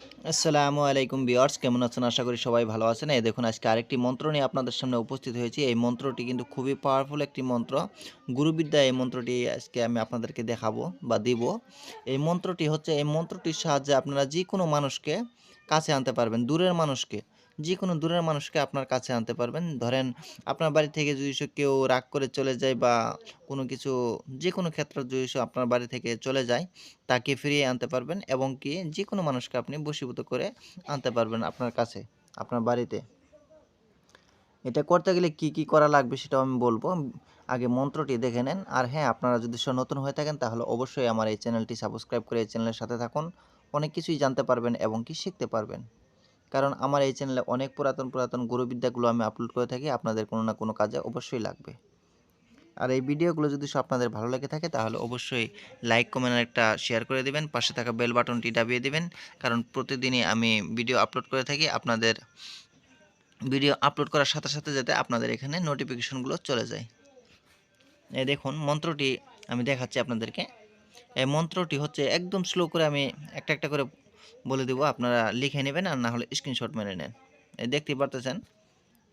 আসসালামু আলাইকুম বিয়ার্স কেমন আছেন? আশা করি সবাই ভালো আছেন। এই দেখুন, আজকে আরেকটি মন্ত্র নিয়ে আপনাদের সামনে উপস্থিত হয়েছি। এই মন্ত্রটি কিন্তু খুবই পাওয়ারফুল একটি মন্ত্র। গুরুবিদ্যা এই মন্ত্রটি আজকে আমি আপনাদেরকে দেখাবো বা দিব। এই মন্ত্রটি হচ্ছে, এই মন্ত্রটির সাহায্যে আপনারা যে কোনো মানুষকে কাছে আনতে পারবেন, দূরের মানুষকে। যে কোনো দূরের মানুষকে আপনার কাছে আনতে পারবেন। ধরেন, আপনার বাড়ি থেকে যদি কেউ রাগ করে চলে যায় বা কোনো কিছু যে কোনো ক্ষেত্রে যদি আপনার বাড়ি থেকে চলে যায়, তাকে ফিরিয়ে আনতে পারবেন এবং কি যে কোনো মানুষকে আপনি বশীভূত করে আনতে পারবেন আপনার কাছে, আপনার বাড়িতে। এটা করতে গেলে কি কি করা লাগবে সেটাও আমি বলব। আগে মন্ত্রটি দেখে নেন। আর হ্যাঁ আপনারা যদি নতুন হয়ে থাকেন, তাহলে অবশ্যই আমার এই চ্যানেলটি সাবস্ক্রাইব করে এই চ্যানেলের সাথে থাকুন। অনেক কিছুই জানতে পারবেন এবং কি শিখতে পারবেন। কারণ আমার এই চ্যানেলে অনেক পুরাতন পুরাতন গুরুবিদ্যাগুলো আমি আপলোড করে থাকি, আপনাদের কোনো না কোনো কাজে অবশ্যই লাগবে। আর এই ভিডিওগুলো যদি সব আপনাদের ভালো লেগে থাকে, তাহলে অবশ্যই লাইক কমেন্ট একটা শেয়ার করে দিবেন, পাশে থাকা বেল বাটনটি দাবিয়ে দিবেন। কারণ প্রতিদিনই আমি ভিডিও আপলোড করে থাকি, আপনাদের ভিডিও আপলোড করার সাথে সাথে যাতে আপনাদের এখানে নোটিফিকেশনগুলো চলে যায়। এই দেখুন, মন্ত্রটি আমি দেখাচ্ছি আপনাদেরকে। মন্ত্রটি হচ্ছে একদম স্লো করে আমি একটা একটা করে বলে দেবো। আপনারা লিখে নেবেন আর না হলে স্ক্রিনশট মেরে নেন। এই দেখতেই পারতেছেন?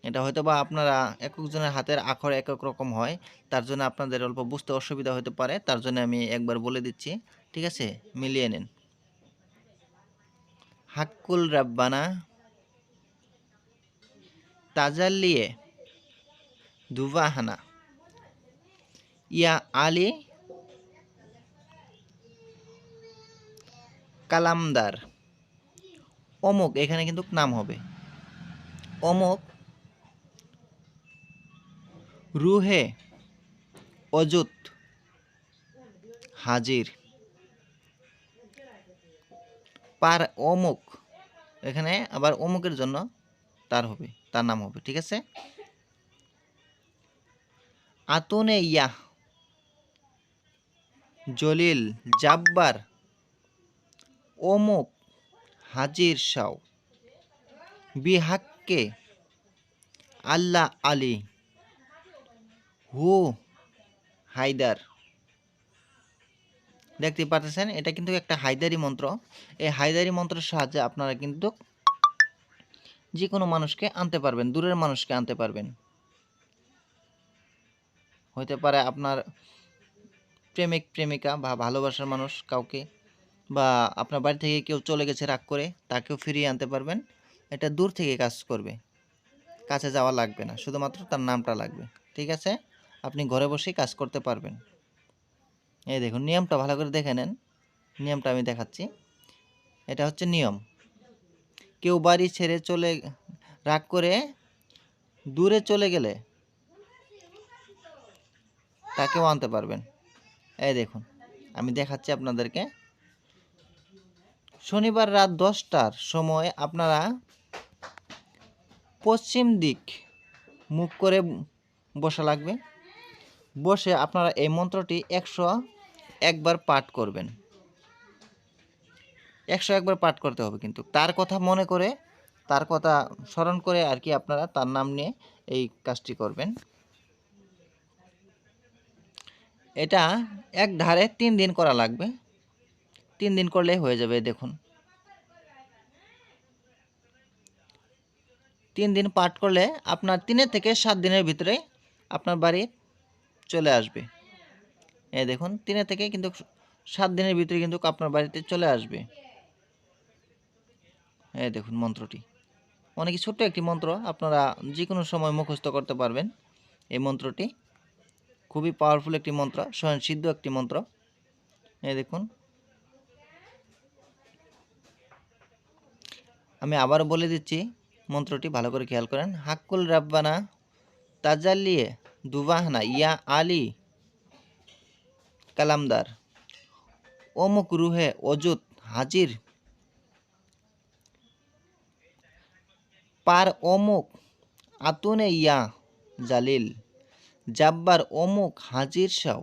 এটা হয়তো বা আপনারা এক একজনের হাতের আখর এক এক রকম হয়, তার জন্য আপনাদের অল্প বুঝতে অসুবিধা হতে পারে, তার জন্য আমি একবার বলে দিচ্ছি, ঠিক আছে? মিলিয়ে নিন। হাক্কুল রাব্বানা, তাজাল্লিয়ে দুবাহানা। ইয়া আলী কালামদার। অমুক, এখানে কিন্তু নাম হবে। অমুক রুহে অজুত হাজির। পার অমুক, এখানে আবার অমুকের জন্য তার হবে, তার নাম হবে, ঠিক আছে? আতুনে ইয়াহ জলিল, জাব্বার অমুক হাজির শাও বিহাক্কে আল্লাহ আলী। হু, হায়দার। দেখতে পাচ্ছেন এটা কিন্তু একটা হায়দারি মন্ত্র। এই হায়দারি মন্ত্রের সাহায্যে আপনারা কিন্তু যে কোনো মানুষকে আনতে পারবেন, দূরের মানুষকে আনতে পারবেন। হইতে পারে আপনার প্রেমিক, প্রেমিকা বা ভালোবাসার মানুষ কাউকে বা আপনার বাড়ি থেকে কেউ চলে গেছে রাগ করে, তাকেও ফিরিয়ে আনতে পারবেন। এটা দূর থেকে কাজ করবে। কাছে যাওয়া লাগবে না, শুধুমাত্র তার নামটা লাগবে, ঠিক আছে? আপনি ঘরে বসেই কাজ করতে পারবেন। এই দেখুন, নিয়মটা ভালো করে দেখে নেন। নিয়মটা আমি দেখাচ্ছি। এটা হচ্ছে নিয়ম। কেউ বাড়ি ছেড়ে চলে, রাগ করে দূরে চলে গেলে তাকেও আনতে পারবেন। এই দেখুন, আমি দেখাচ্ছি আপনাদেরকে। শনিবার রাত দশটার সময় আপনারা পশ্চিম দিক মুখ করে বসা লাগবে। বসে আপনারা এই মন্ত্রটি একশো একবার পাঠ করবেন। একশো একবার পাঠ করতে হবে কিন্তু। তার কথা মনে করে, তার কথা স্মরণ করে আর কি আপনারা তার নাম নিয়ে এই কাজটি করবেন। এটা এক ধারে তিন দিন করা লাগবে। তিন দিন করলে হয়ে যাবে, দেখুন। তিন দিন পাঠ করলে আপনার তিনের থেকে সাত দিনের ভিতরে আপনার বাড়ি চলে আসবে। এই দেখুন তিনে থেকে কিন্তু সাত দিনের ভিতরে কিন্তু আপনার বাড়িতে চলে আসবে। এই দেখুন মন্ত্রটি। অনেক ছোট্ট একটি মন্ত্র, আপনারা যে কোনো সময় মুখস্থ করতে পারবেন। এই মন্ত্রটি খুবই পাওয়ারফুল একটি মন্ত্র, স্বয়ং সিদ্ধ একটি মন্ত্র। এই দেখুন আমি আবার বলে দিচ্ছি, মন্ত্রটি ভালো করে খেয়াল করেন। হাক্কুল রাব্বানা তাজাল্লিয়ে দুবাহনা ইয়া আলী কালামদার। অমুক রুহে অজুত হাজির। পার অমুক আতুনে ইয়া জালিল। জাব্বার অমুক হাজির শাও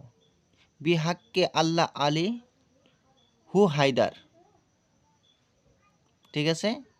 বিহাক্কে আল্লাহ আলী হু হায়দার। ঠিক আছে?